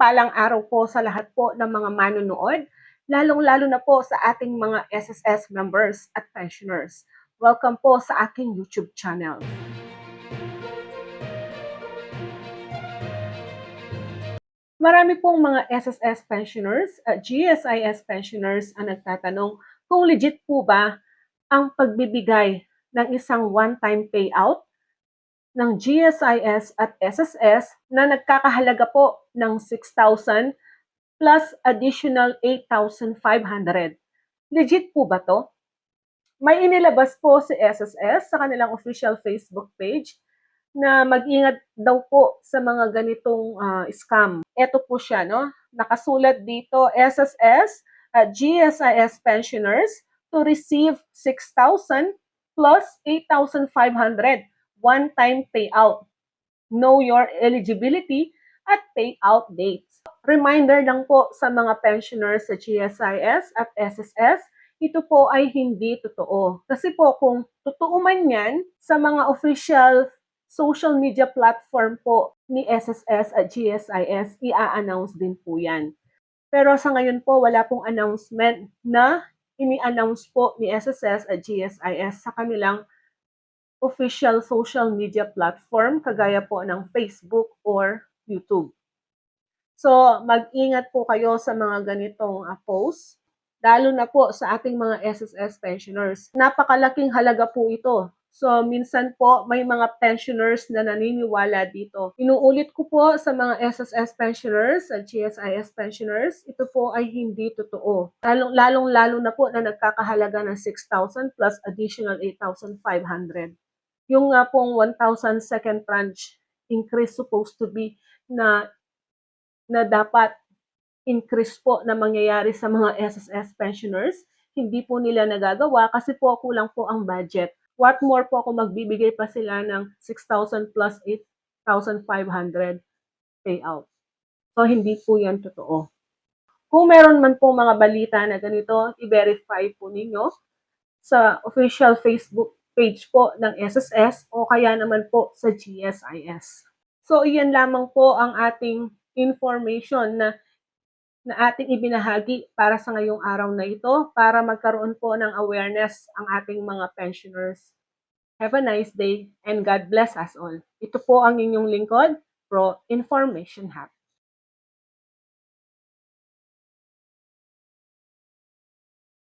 Mapagpalang araw po sa lahat po ng mga manonood, lalong-lalo na po sa ating mga SSS members at pensioners. Welcome po sa aking YouTube channel. Marami pong mga SSS pensioners at GSIS pensioners ang nagtatanong kung legit po ba ang pagbibigay ng isang one-time payout ng GSIS at SSS na nagkakahalaga po ng 6,000 plus additional 8,500. Legit po ba to? May inilabas po si SSS sa kanilang official Facebook page na mag-ingat daw po sa mga ganitong ah, scam. Ito po siya, no? Nakasulat dito, SSS at GSIS pensioners to receive 6,000 plus 8,500 one-time payout. Know your eligibility at payout dates. Reminder lang po sa mga pensioners sa GSIS at SSS, ito po ay hindi totoo. Kasi po kung totoo man yan sa mga official social media platform po ni SSS at GSIS, i-announce din po yan. Pero sa ngayon po, wala pong announcement na ini-announce po ni SSS at GSIS sa kanilang official social media platform kagaya po ng Facebook or YouTube. So, mag-ingat po kayo sa mga ganitong uh, posts, lalo na po sa ating mga SSS pensioners. Napakalaking halaga po ito. So, minsan po may mga pensioners na naniniwala dito. Inuulit ko po sa mga SSS pensioners at GSIS pensioners, ito po ay hindi totoo. Lalong, lalong lalo na po na nagkakahalaga ng 6,000 plus additional 8,500 yung nga pong 1,000 second tranche increase supposed to be na na dapat increase po na mangyayari sa mga SSS pensioners, hindi po nila nagagawa kasi po kulang po ang budget. What more po kung magbibigay pa sila ng 6,000 plus 8,500 payout. So, hindi po yan totoo. Kung meron man po mga balita na ganito, i-verify po ninyo sa official Facebook page po ng SSS o kaya naman po sa GSIS. So, iyan lamang po ang ating information na na ating ibinahagi para sa ngayong araw na ito para magkaroon po ng awareness ang ating mga pensioners. Have a nice day and God bless us all. Ito po ang inyong lingkod, Pro Information Hub.